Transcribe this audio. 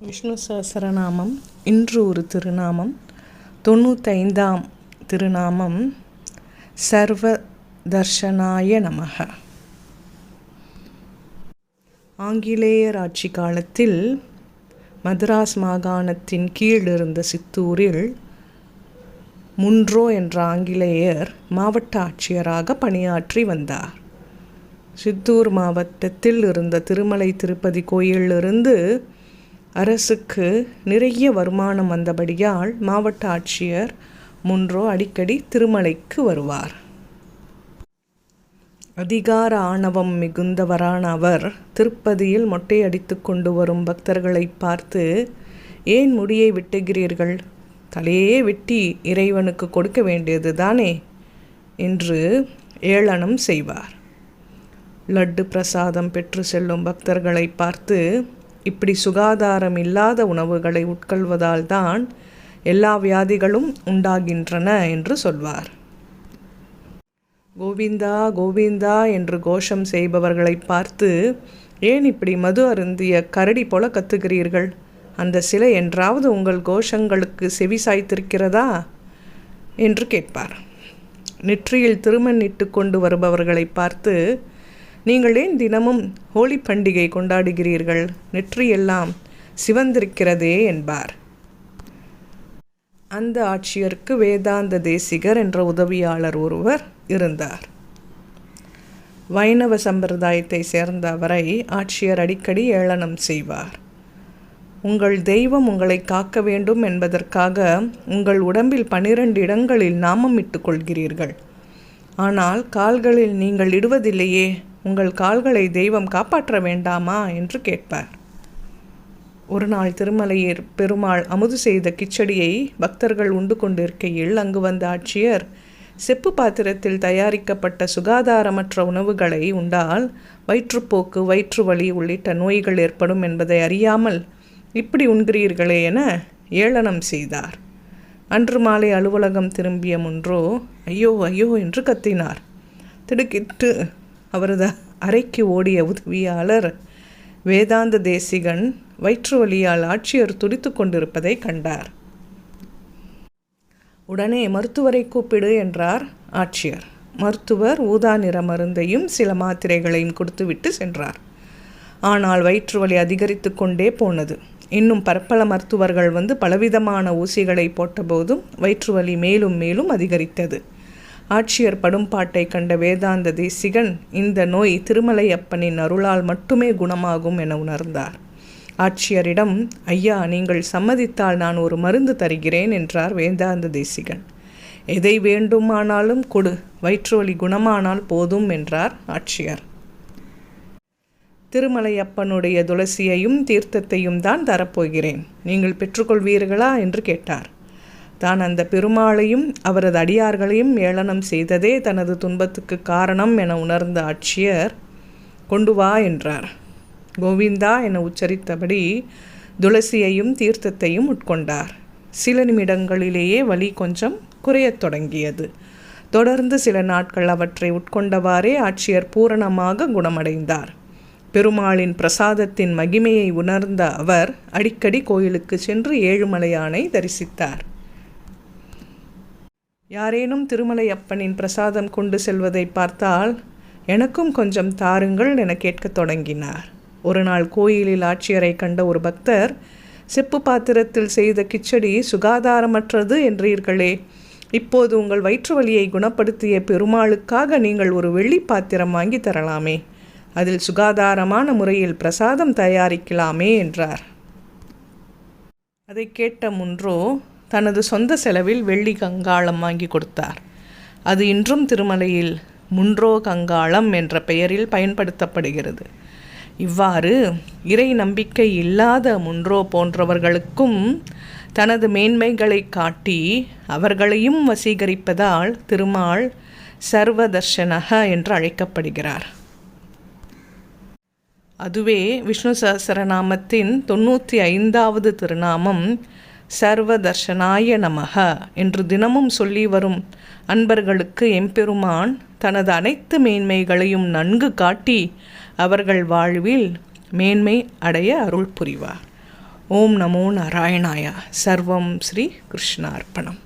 விஷ்ணு சஹசரநாமம் இன்று ஒரு திருநாமம் தொண்ணூத்தைந்தாம் திருநாமம் சர்வ தர்ஷனாய நமக. ஆங்கிலேயர் ஆட்சி காலத்தில் மதராஸ் மாகாணத்தின் கீழ் இருந்த சித்தூரில் முன்றோ என்ற ஆங்கிலேயர் மாவட்ட ஆட்சியராக பணியாற்றி வந்தார். சித்தூர் மாவட்டத்தில் இருந்த திருமலை திருப்பதி கோயிலிருந்து அரசுக்கு நிறைய வருமானம் வந்தபடியால் மாவட்ட ஆட்சியர் முன்றோ அடிக்கடி திருமலைக்கு வருவார். அதிகார ஆணவம் மிகுந்தவரான அவர் திருப்பதியில் மொட்டையடித்து கொண்டு வரும் பக்தர்களை பார்த்து ஏன் முடியை வெட்டுகிறீர்கள்? தலையே வெட்டி இறைவனுக்கு கொடுக்க வேண்டியது தானே என்று ஏளனம் செய்வார். லட்டு பிரசாதம் பெற்று செல்லும் பக்தர்களை பார்த்து இப்படி சுகாதாரம் இல்லாத உணவுகளை உட்கொள்வதால் தான் எல்லா வியாதிகளும் உண்டாகின்றன என்று சொல்வார். கோவிந்தா கோவிந்தா என்று கோஷம் செய்பவர்களை பார்த்து ஏன் இப்படி மது அருந்திய கரடி போல கத்துகிறீர்கள்? அந்த சிலை என்றாவது உங்கள் கோஷங்களுக்கு செவி சாய்த்திருக்கிறதா? என்று கேட்பார். நெற்றியில் திருமண் இட்டு கொண்டு வருபவர்களை பார்த்து நீங்கள் ஏன் தினமும் ஹோலி பண்டிகை கொண்டாடுகிறீர்கள். நெற்றியெல்லாம் சிவந்திருக்கிறதே என்பார். அந்த ஆட்சியருக்கு வேதாந்த தேசிகர் என்ற உதவியாளர் ஒருவர் இருந்தார். வைணவ சம்பிரதாயத்தை சேர்ந்த அவரை ஆட்சியர் அடிக்கடி ஏளனம் செய்வார். உங்கள் தெய்வம் உங்களை காக்க வேண்டும் என்பதற்காக உங்கள் உடம்பில் பனிரெண்டு இடங்களில் நாமம் இட்டுக்கொள்கிறீர்கள் ஆனால் கால்களில் நீங்கள் இடுவதில்லையே. உங்கள் கால்களை தெய்வம் காப்பாற்ற வேண்டாமா? என்று கேட்பார். ஒரு நாள் திருமலையர் பெருமாள் அமுது செய்த கிச்சடியை பக்தர்கள் உண்டு கொண்டிருக்கையில் அங்கு வந்த ஆட்சியர் செப்பு பாத்திரத்தில் தயாரிக்கப்பட்ட சுகாதாரமற்ற உணவுகளை உண்டால் வயிற்றுப்போக்கு வயிற்று வலி உள்ளிட்ட நோய்கள் ஏற்படும் என்பதை அறியாமல் இப்படி உண்கிறீர்களே என ஏளனம் செய்தார். அன்று மாலை அலுவலகம் திரும்பிய முன்றோ ஐயோ ஐயோ என்று கத்தினார். திடுக்கிட்டு அவரது அறைக்கு ஓடிய உதவியாளர் வேதாந்த தேசிகன் வயிற்று வலியால் ஆட்சியர் துடித்து கொண்டிருப்பதை கண்டார். உடனே மருத்துவரை கூப்பிடு என்றார் ஆட்சியர். மருத்துவர் ஊதா நிற மருந்தையும் சில மாத்திரைகளையும் கொடுத்துவிட்டு சென்றார். ஆனால் வயிற்று வலி அதிகரித்து கொண்டே போனது. இன்னும் பற்பல மருத்துவர்கள் வந்து பலவிதமான ஊசிகளை போட்டபோதும் வயிற்று வலி மேலும் மேலும் அதிகரித்தது. ஆட்சியர் படும்பாட்டை கண்ட வேதாந்த தேசிகன் இந்த நோய் திருமலையப்பனின் அருளால் மட்டுமே குணமாகும் என உணர்ந்தார். ஆட்சியரிடம் ஐயா நீங்கள் சம்மதித்தால் நான் ஒரு மருந்து தருகிறேன் என்றார் வேதாந்த தேசிகன். எதை வேண்டுமானாலும் கொடு வயிற்றுவலி குணமானால் போதும் என்றார் ஆட்சியர். திருமலையப்பனுடைய துளசியையும் தீர்த்தத்தையும் தான் தரப்போகிறேன். நீங்கள் பெற்றுக்கொள்வீர்களா? என்று கேட்டார். தான் அந்த பெருமாளையும் அவரது அடியார்களையும் ஏளனம் செய்ததே தனது துன்பத்துக்கு காரணம் என உணர்ந்த ஆட்சியர் கொண்டு வா என்றார். கோவிந்தா என உச்சரித்தபடி துளசியையும் தீர்த்தத்தையும் உட்கொண்டார். சில நிமிடங்களிலேயே வலி கொஞ்சம் குறையத் தொடங்கியது. தொடர்ந்து சில நாட்கள் அவற்றை உட்கொண்டவாறே ஆட்சியர் பூரணமாக குணமடைந்தார். பெருமாளின் பிரசாதத்தின் மகிமையை உணர்ந்த அவர் அடிக்கடி கோயிலுக்கு சென்று ஏழுமலையானை தரிசித்தார். யாரேனும் திருமலையப்பனின் பிரசாதம் கொண்டு செல்வதை பார்த்தால் எனக்கும் கொஞ்சம் தாருங்கள் என கேட்கத் தொடங்கினார். ஒரு நாள் கோயிலில் ஆட்சியரை கண்ட ஒரு பக்தர் செப்பு பாத்திரத்தில் செய்த கிச்சடி சுகாதாரமற்றது என்றீர்களே இப்போது உங்கள் வயிற்று வலியை குணப்படுத்திய பெருமாளுக்காக நீங்கள் ஒரு வெள்ளி பாத்திரம் வாங்கி தரலாமே அதில் சுகாதாரமான முறையில் பிரசாதம் தயாரிக்கலாமே என்றார். அதை கேட்ட முன்றோ தனது சொந்த செலவில் வெள்ளி கங்காளம் வாங்கி கொடுத்தார். அது இன்றும் திருமலையில் முன்றோ கங்காளம் என்ற பெயரில் பயன்படுத்தப்படுகிறது. இவ்வாறு இறை நம்பிக்கை இல்லாத முன்றோ போன்றவர்களுக்கும் தனது மேன்மைகளை காட்டி அவர்களையும் வசீகரிப்பதால் திருமால் சர்வதர்ஷனக என்று அழைக்கப்படுகிறார். அதுவே விஷ்ணு சஹசரநாமத்தின் தொண்ணூற்றி ஐந்தாவது திருநாமம் சர்வதர்ஷனாய நமக என்று தினமும் சொல்லி வரும் அன்பர்களுக்கு எம்பெருமான் தனது அனைத்து மேன்மைகளையும் நன்கு காட்டி அவர்கள் வாழ்வில் மேன்மை அடைய அருள் புரிவார். ஓம் நமோ நாராயணாயா. சர்வம் ஸ்ரீ கிருஷ்ணார்ப்பணம்.